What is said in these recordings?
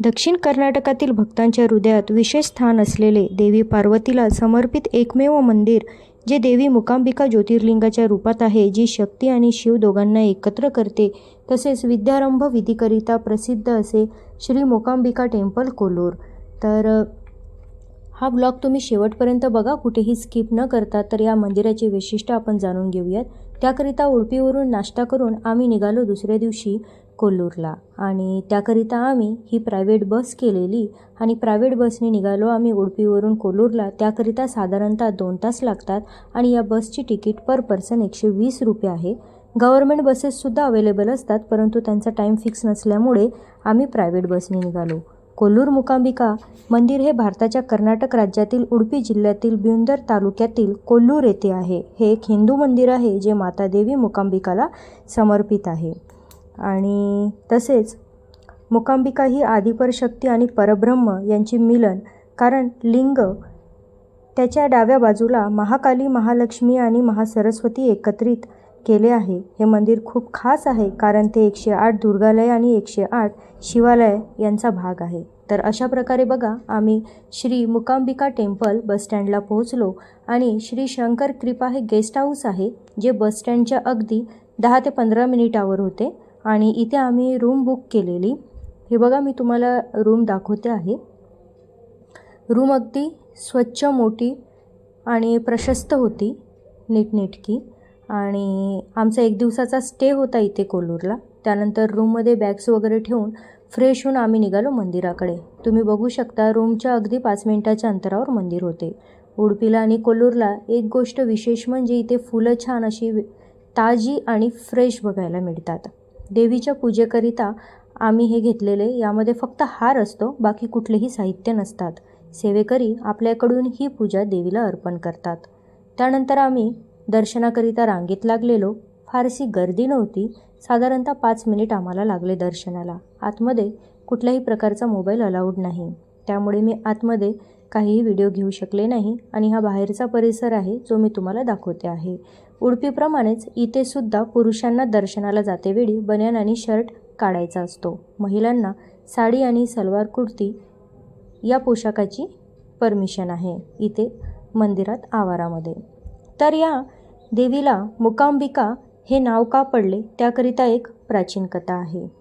दक्षिण कर्नाटकातील भक्तांच्या हृदयात विशेष स्थान असलेले देवी पार्वतीला समर्पित एकमेव मंदिर जे देवी मुकांबिका ज्योतिर्लिंगाच्या रूपात आहे जी शक्ती आणि शिव दोघांना एकत्र करते तसेच विद्यारंभ विधीकरिता प्रसिद्ध असे श्री मुकांबिका टेम्पल कोलोर तर हा ब्लॉग तुम्ही शेवटपर्यंत बघा कुठेही स्किप न करता तर या मंदिराची वैशिष्ट्य आपण जाणून घेऊयात. त्याकरिता उडपीवरून नाश्ता करून आम्ही निघालो दुसऱ्या दिवशी. कोल्लूरला. आणि त्याकरिता आम्ही ही प्रायव्हेट बस केलेली आणि प्रायव्हेट बसने निघालो आम्ही उडपीवरून कोल्लूरला. त्याकरिता साधारणतः दोन तास लागतात आणि या बसची तिकीट पर पर्सन एकशे वीस रुपये आहे. गव्हर्मेंट बसेससुद्धा अवेलेबल असतात परंतु त्यांचा टाईम फिक्स नसल्यामुळे आम्ही प्रायव्हेट बसने निघालो. कोल्लूर मुकांबिका मंदिर हे भारताच्या कर्नाटक राज्यातील उडपी जिल्ह्यातील ब्युंदर तालुक्यातील कोल्लूर येथे आहे. हे एक हिंदू मंदिर आहे जे माता देवी मुकांबिकाला समर्पित आहे. आणि तसेच मुकांबिका ही आदिपर शक्ती आणि परब्रह्म यांची मिलन. कारण लिंग त्याच्या डाव्या बाजूला महाकाली महालक्ष्मी आणि महासरस्वती एकत्रित केले आहे. हे मंदिर खूप खास आहे कारण ते एकशे आठ दुर्गालय आणि एकशे आठ शिवालय यांचा भाग आहे. तर अशा प्रकारे बघा आम्ही श्री मुकांबिका टेम्पल बसस्टँडला पोहोचलो आणि श्री शंकर कृपा हे गेस्ट हाऊस आहे जे बसस्टँडच्या अगदी दहा ते पंधरा मिनिटावर होते. आणि इथे आम्ही रूम बुक केलेली. हे बघा मी तुम्हाला रूम दाखवते आहे. रूम अगदी स्वच्छ मोठी आणि प्रशस्त होती नीटनेटकी. आणि आमचा एक दिवसाचा स्टे होता इथे कोल्हूरला त्यानंतर रूममध्ये बॅग्स वगैरे ठेवून फ्रेश होऊन आम्ही निघालो मंदिराकडे. तुम्ही बघू शकता रूमच्या अगदी पाच मिनिटाच्या अंतरावर मंदिर होते. उडपीला आणि कोल्लूरला एक गोष्ट विशेष म्हणजे इथे फुलं छान अशी ताजी आणि फ्रेश बघायला मिळतात. देवीच्या पूजेकरिता आम्ही हे घेतलेले यामध्ये फक्त हार असतो बाकी कुठलेही साहित्य नसतात. सेवेकरी आपल्याकडून ही पूजा देवीला अर्पण करतात. त्यानंतर आम्ही दर्शनाकरिता रांगेत लागलेलो. फारशी गर्दी नव्हती. साधारणतः पाच मिनिट आम्हाला लागले दर्शनाला. आतमध्ये कुठल्याही प्रकारचा मोबाईल अलाउड नाही. त्यामुळे मी आतमध्ये काहीही व्हिडिओ घेऊ शकले नाही आणि हा बाहेरचा परिसर आहे जो मी तुम्हाला दाखवते आहे. उडपीप्रमाणेच इथे सुद्धा पुरुषांना दर्शनाला जातेवेळी बनियान आणि शर्ट काढायचा असतो. महिलांना साडी आणि सलवार कुर्ती या पोशाखाची परमिशन आहे. इथे मंदिरात आवारामध्ये. तर या देवीला मुकांबिका हे नाव का पडले? त्याकरिता एक प्राचीन कथा आहे.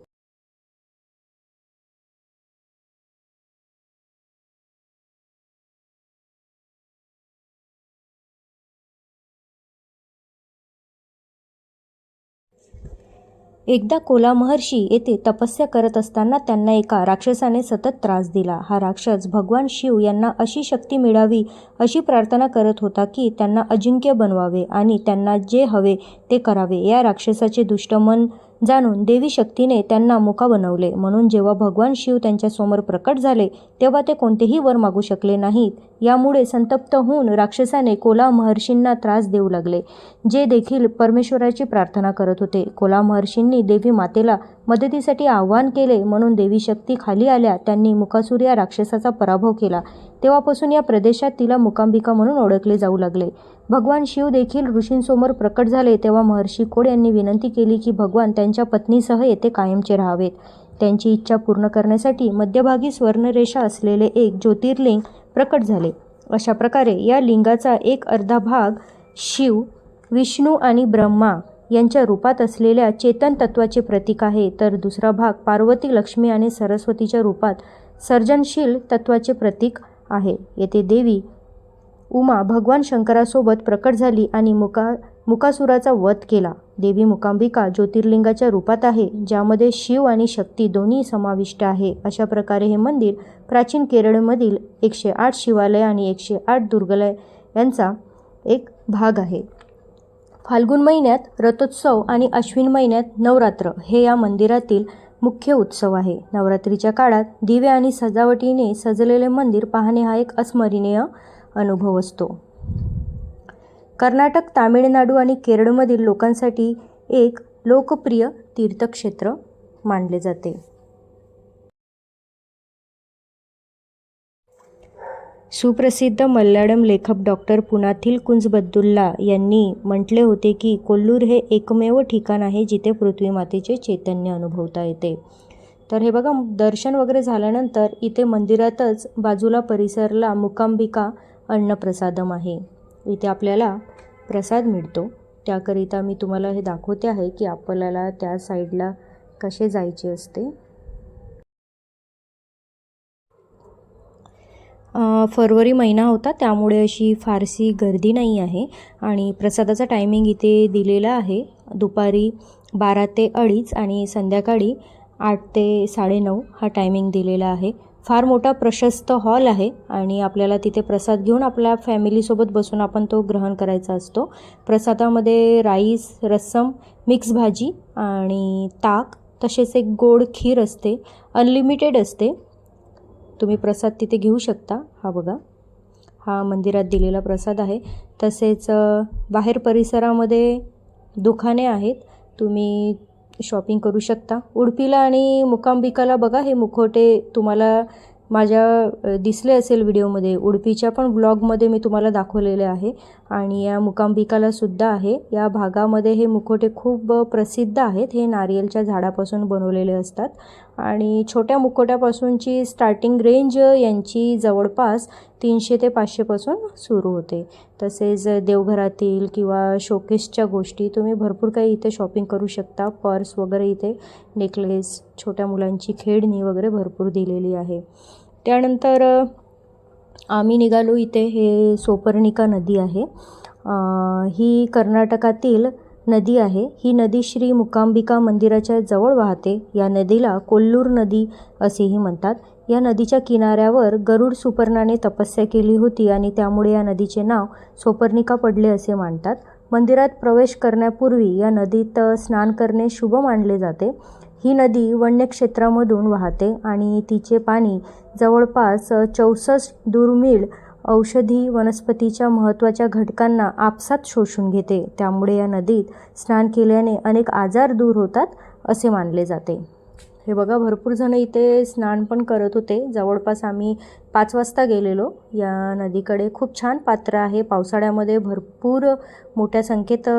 एकदा कोला महर्षी येथे तपस्या करत असताना त्यांना एका राक्षसाने सतत त्रास दिला. हा राक्षस भगवान शिव यांना अशी शक्ती मिळावी अशी प्रार्थना करत होता की त्यांना अजिंक्य बनवावे आणि त्यांना जे हवे ते करावे. या राक्षसाचे दुष्टमन जाणून देवी शक्तीने त्यांना मुका बनवले. म्हणून जेव्हा भगवान शिव त्यांच्यासमोर प्रकट झाले तेव्हा ते कोणतेही वर मागू शकले नाहीत. यामुळे संतप्त होऊन राक्षसाने कोला महर्षींना त्रास देऊ लागले जे देखील परमेश्वराची प्रार्थना करत होते. कोला महर्षींनी देवी मातेला मदतीसाठी आव्हान केले म्हणून देवी शक्ती खाली आल्या. त्यांनी मुकासूर या राक्षसाचा पराभव केला. तेव्हापासून या प्रदेशात तिला मुकांबिका म्हणून ओळखले जाऊ लागले. भगवान शिव देखील ऋषींसमोर प्रकट झाले तेव्हा महर्षी कोड यांनी विनंती केली की भगवान त्यांच्या पत्नीसह येथे कायमचे राहावेत. त्यांची इच्छा पूर्ण करण्यासाठी मध्यभागी स्वर्णरेषा असलेले एक ज्योतिर्लिंग प्रकट झाले. अशा प्रकारे या लिंगाचा एक अर्धा भाग शिव विष्णू आणि ब्रह्मा यांच्या रूपात असलेल्या चेतन तत्वाचे प्रतीक आहे. तर दुसरा भाग पार्वती लक्ष्मी आणि सरस्वतीच्या रूपात सर्जनशील तत्वाचे प्रतीक आहे. येथे देवी उमा भगवान शंकरासोबत प्रकट झाली आणि मुका मुकासुराचा वध केला. देवी मुकांबिका ज्योतिर्लिंगाच्या रूपात आहे ज्यामध्ये शिव आणि शक्ती दोन्ही समाविष्ट आहे. अशा प्रकारे हे मंदिर प्राचीन केरळमधील एकशे आठ शिवालय आणि एकशे आठ दुर्गालय यांचा एक भाग आहे. फाल्गुन महिन्यात रथोत्सव आणि अश्विन महिन्यात नवरात्र हे या मंदिरातील मुख्य उत्सव आहे. नवरात्रीच्या काळात दिवे आणि सजावटीने सजलेले मंदिर पाहणे हा एक अस्मरणीय अनुभव असतो. कर्नाटक तामिळनाडू आणि केरळमधील लोकांसाठी एक लोकप्रिय तीर्थक्षेत्र मानले जाते. सुप्रसिद्ध मल्याळम लेखक डॉक्टर पुनाथिल कुंजबद्दुल्ला यांनी म्हटले होते की कोल्लूर हे एकमेव ठिकाण आहे जिथे पृथ्वी मातेचे चैतन्य अनुभवता येते. तर हे बघा दर्शन वगैरे झाल्यानंतर इथे मंदिरातच बाजूला परिसरला मुकांबिका अन्नप्रसादम आहे. इथे आपल्याला प्रसाद मिळतो. त्याकरिता मी तुम्हाला हे दाखवते आहे की आपल्याला त्या साईडला कसे जायचे असते. फरवरी महिना होता त्यामुळे अशी फारशी गर्दी नाही आहे. आणि प्रसादाचा टायमिंग इथे दिलेला आहे. दुपारी बारा ते अडीच आणि संध्याकाळी आठ ते साडेनऊ हा टायमिंग दिलेला आहे. फार मोठा प्रशस्त हॉल आहे आणि आपल्याला तिथे प्रसाद घेऊन आपल्या फॅमिलीसोबत बसून आपण तो ग्रहण करायचा असतो. प्रसादामध्ये राईस रस्सम मिक्स भाजी आणि ताक तसेच एक गोड खीर असते. अनलिमिटेड असते. तुम्ही प्रसाद तिथे घेऊ शकता. हा बघा. हा मंदिरात दिलेला प्रसाद आहे. तसेच बाहेर परिसरामध्ये दुकाने आहेत. तुम्ही शॉपिंग करू शकता. उडपीला आणि मुकांबिकाला बघा. हे मुखोटे तुम्हाला माझ्या दिसले असेल व्हिडिओमध्ये. उडपीच्या पण ब्लॉगमध्ये मी तुम्हाला दाखवलेले आहे. आणि या मुकांबिकाला सुद्धा आहे. या भागामध्ये हे मुखोटे खूप प्रसिद्ध आहेत. हे नारियलच्या झाडापासून बनवलेले असतात. आणि छोट्या मुखोट्यापासूनची स्टार्टिंग रेंज यांची जवळपास तीनशे ते पाचशेपासून सुरू होते. तसेच देवघरातील किंवा शोकेसच्या गोष्टी तुम्ही भरपूर काही इथे शॉपिंग करू शकता. पर्स वगैरे इथे नेकलेस छोट्या मुलांची खेळणी वगैरे भरपूर दिलेली आहे. त्यानंतर आम्ही निघालो इथे हे सोपर्णिका नदी आहे. ही कर्नाटकातील नदी आहे. ही नदी श्री मुकांबिका मंदिराच्या जवळ वाहते. या नदीला कोल्लूर नदी असेही म्हणतात. या नदीच्या किनाऱ्यावर गरुड सुपर्णाने तपस्या केली होती आणि त्यामुळे या नदीचे नाव सोपर्णिका पडले असे मानतात. मंदिरात प्रवेश करण्यापूर्वी या नदीत स्नान करणे शुभ मानले जाते. ही नदी वन्यक्षेत्रामधून वाहते आणि तिचे पाणी जवळपास चौसष्ट दुर्मिळ औषधी वनस्पतीच्या महत्त्वाच्या घटकांना आपसात शोषून घेते. त्यामुळे या नदीत स्नान केल्याने अनेक आजार दूर होतात असे मानले जाते. हे बघा भरपूर जण इथे स्नान पण करत होते. जवळपास आम्ही पाच वाजता गेलेलो. या नदीकडे खूप छान पात्र आहे. पावसाळ्यामध्ये भरपूर मोठ्या संख्येत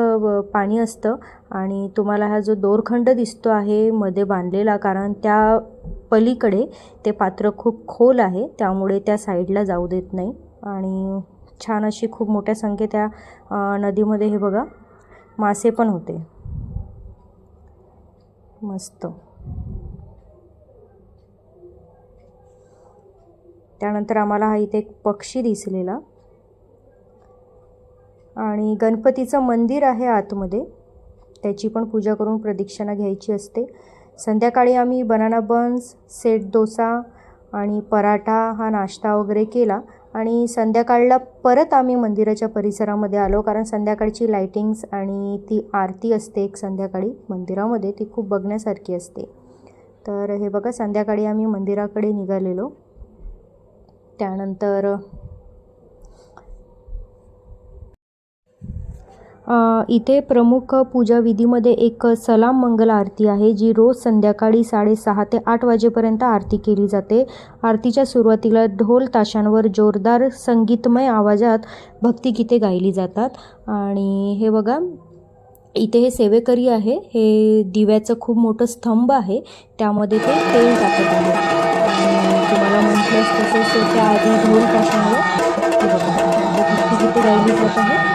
पाणी असतं आणि तुम्हाला हा जो दोरखंड दिसतो आहे मध्ये बांधलेला कारण त्या पलीकडे ते पात्र खूप खोल आहे. त्यामुळे त्या साईडला जाऊ देत नाही. आणि छान अशी खूप मोठ्या संख्येत त्या नदीमध्ये हे बघा मासे पण होते. मस्त. त्यानंतर आम्हाला हा इथे एक पक्षी दिसलेला. आणि गणपतीचं मंदिर आहे आतमध्ये. त्याची पण पूजा करून प्रदक्षिणा घ्यायची असते. संध्याकाळी आम्ही बनाना बन्स सेट डोसा आणि पराठा हा नाश्ता वगैरे केला. आणि संध्याकाळला परत आम्ही मंदिराच्या परिसरामध्ये आलो कारण संध्याकाळची लायटिंग्स आणि ती आरती असते एक संध्याकाळी मंदिरामध्ये ती खूप बघण्यासारखी असते. तर हे बघा संध्याकाळी आम्ही मंदिराकडे निघालेलो. त्यानंतर इथे प्रमुख पूजा विधीमध्ये एक सलाम मंगल आरती आहे जी रोज संध्याकाळी साडेसहा ते आठ वाजेपर्यंत आरती केली जाते. आरतीच्या सुरुवातीला ढोल ताशांवर जोरदार संगीतमय आवाजात भक्तिगीते गायली जातात. आणि हे बघा इथे हे सेवेकरी आहे. हे दिव्याचं खूप मोठं स्तंभ आहे. त्यामध्ये ते तेल टाकत आहे तुम्हाला म्हटलंच तसंच त्याच्या आधी ताशांवर हे किती राहिली जात आहे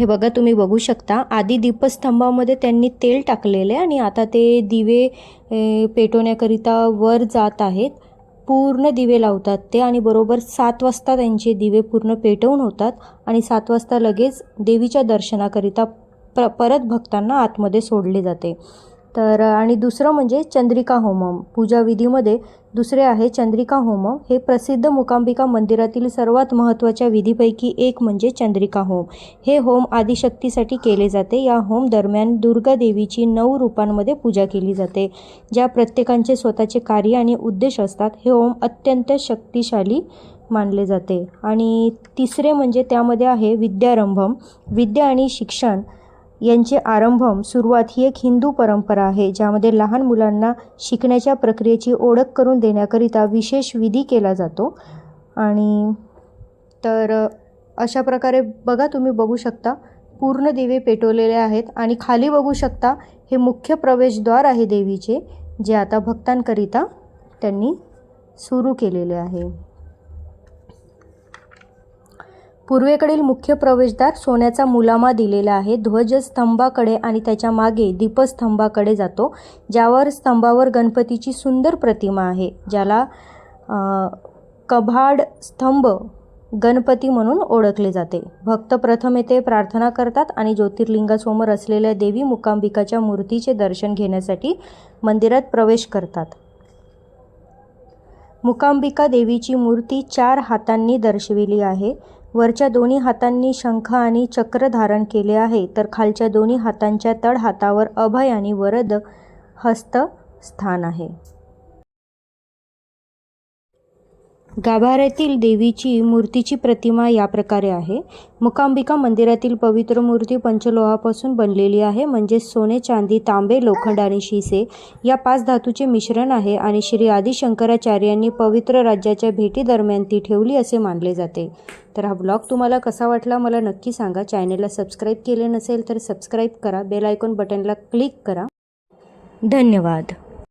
हे बघा तुम्ही बघू शकता. आधी दीपस्तंभामध्ये त्यांनी तेल टाकलेले आणि आता ते दिवे पेटवण्याकरिता वर जात आहेत. पूर्ण दिवे लावतात ते आणि बरोबर सात वाजता त्यांचे दिवे पूर्ण पेटवून होतात आणि सात वाजता लगेच देवीच्या दर्शनाकरिता प्र परत भक्तांना आतमध्ये सोडले जाते. तर आणि दुसरं म्हणजे चंद्रिका होमम. पूजाविधीमध्ये दुसरे आहे चंद्रिका होमम. हे प्रसिद्ध मुकांबिका मंदिरातील सर्वात महत्त्वाच्या विधीपैकी एक म्हणजे चंद्रिका होम. हे होम आदिशक्तीसाठी केले जाते. या होम दरम्यान दुर्गा देवीची नऊ रूपांमध्ये पूजा केली जाते ज्या प्रत्येकांचे स्वतःचे कार्य आणि उद्देश असतात. हे होम अत्यंत शक्तिशाली मानले जाते. आणि तिसरे म्हणजे त्यामध्ये आहे विद्यारंभम. विद्या आणि शिक्षण यांचे आरंभम सुरुवात ही एक हिंदू परंपरा आहे ज्यामध्ये लहान मुलांना शिकण्याच्या प्रक्रियेची ओळख करून देण्याकरिता विशेष विधी केला जातो. आणि तर अशा प्रकारे बघा तुम्ही बघू शकता पूर्ण दिवे पेटवलेले आहेत आणि खाली बघू शकता हे मुख्य प्रवेशद्वार आहे देवीचे जे आता भक्तांकरिता त्यांनी सुरू केलेले आहे. पूर्वेकडील मुख्य प्रवेशद्वार सोन्याचा मुलामा दिलेला आहे. ध्वजस्तंभाकडे आणि त्याच्यामागे दीपस्तंभाकडे जातो ज्यावर स्तंभावर गणपतीची सुंदर प्रतिमा आहे ज्याला कभाड स्तंभ गणपती म्हणून ओळखले जाते. भक्त प्रथम येथे प्रार्थना करतात आणि ज्योतिर्लिंगासमोर असलेल्या देवी मुकांबिकाच्या मूर्तीचे दर्शन घेण्यासाठी मंदिरात प्रवेश करतात. मुकांबिका देवीची मूर्ती चार हातांनी दर्शविली आहे. वरच्या दोन्ही हातांनी शंख आणि चक्र धारण केले आहे तर खालच्या दोन्ही हातांच्या तळहातावर अभय आणि वरद हस्त स्थान आहे. गाभाऱ्यातील देवीची मूर्तीची प्रतिमा या प्रकारे आहे. मुकांबिका मंदिरातील पवित्र मूर्ती पंचलोहापासून बनलेली आहे. म्हणजे सोने चांदी तांबे लोखंड आणि शिसे या पाच धातूचे मिश्रण आहे आणि श्री आदी शंकराचार्यांनी पवित्र राज्याच्या भेटीदरम्यान ती ठेवली असे मानले जाते. तर हा ब्लॉग तुम्हाला कसा वाटला मला नक्की सांगा. चॅनेलला सबस्क्राईब केले नसेल तर सबस्क्राईब करा. बेल आयकॉन बटनला क्लिक करा. धन्यवाद.